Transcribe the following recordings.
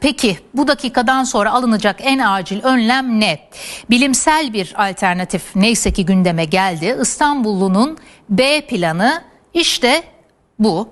Peki bu dakikadan sonra alınacak en acil önlem ne? Bilimsel bir alternatif neyse ki gündeme geldi. İstanbullunun B planı işte bu.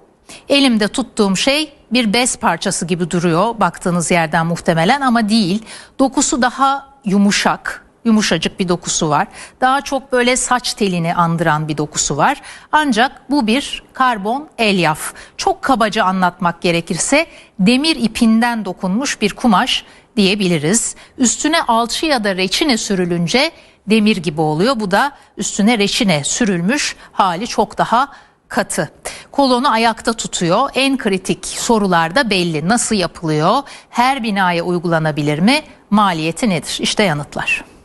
Elimde tuttuğum şey bir bez parçası gibi duruyor baktığınız yerden muhtemelen ama değil. Dokusu daha yumuşak, yumuşacık bir dokusu var. Daha çok böyle saç telini andıran bir dokusu var. Ancak bu bir karbon elyaf. Çok kabaca anlatmak gerekirse demir ipinden dokunmuş bir kumaş diyebiliriz. Üstüne alçı ya da reçine sürülünce demir gibi oluyor. Bu da üstüne reçine sürülmüş hali çok daha katı. Kolonu ayakta tutuyor. En kritik sorular da belli. Nasıl yapılıyor? Her binaya uygulanabilir mi? Maliyeti nedir? İşte yanıtlar.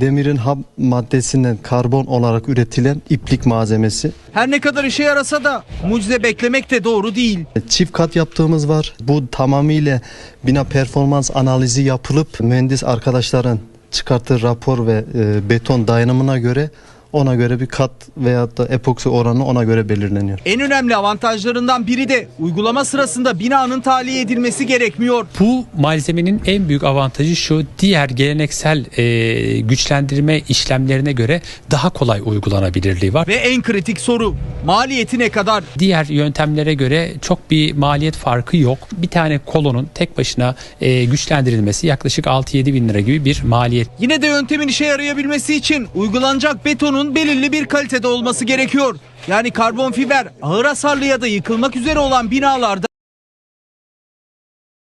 Demirin ham maddesinden karbon olarak üretilen iplik malzemesi. Her ne kadar işe yarasa da mucize beklemek de doğru değil. Çift kat yaptığımız var. Bu tamamıyla bina performans analizi yapılıp mühendis arkadaşların çıkarttığı rapor ve e, beton dayanımına göre ona göre bir kat veyahut da epoksi oranı ona göre belirleniyor. En önemli avantajlarından biri de uygulama sırasında binanın tahliye edilmesi gerekmiyor. Bu malzemenin en büyük avantajı şu diğer geleneksel e, güçlendirme işlemlerine göre daha kolay uygulanabilirliği var. Ve en kritik soru maliyeti ne kadar? Diğer yöntemlere göre çok bir maliyet farkı yok. Bir tane kolonun tek başına e, güçlendirilmesi yaklaşık 6-7 bin lira gibi bir maliyet. Yine de yöntemin işe yarayabilmesi için uygulanacak betonun belirli bir kalitede olması gerekiyor. Yani karbon fiber ağır hasarlı ya da yıkılmak üzere olan binalarda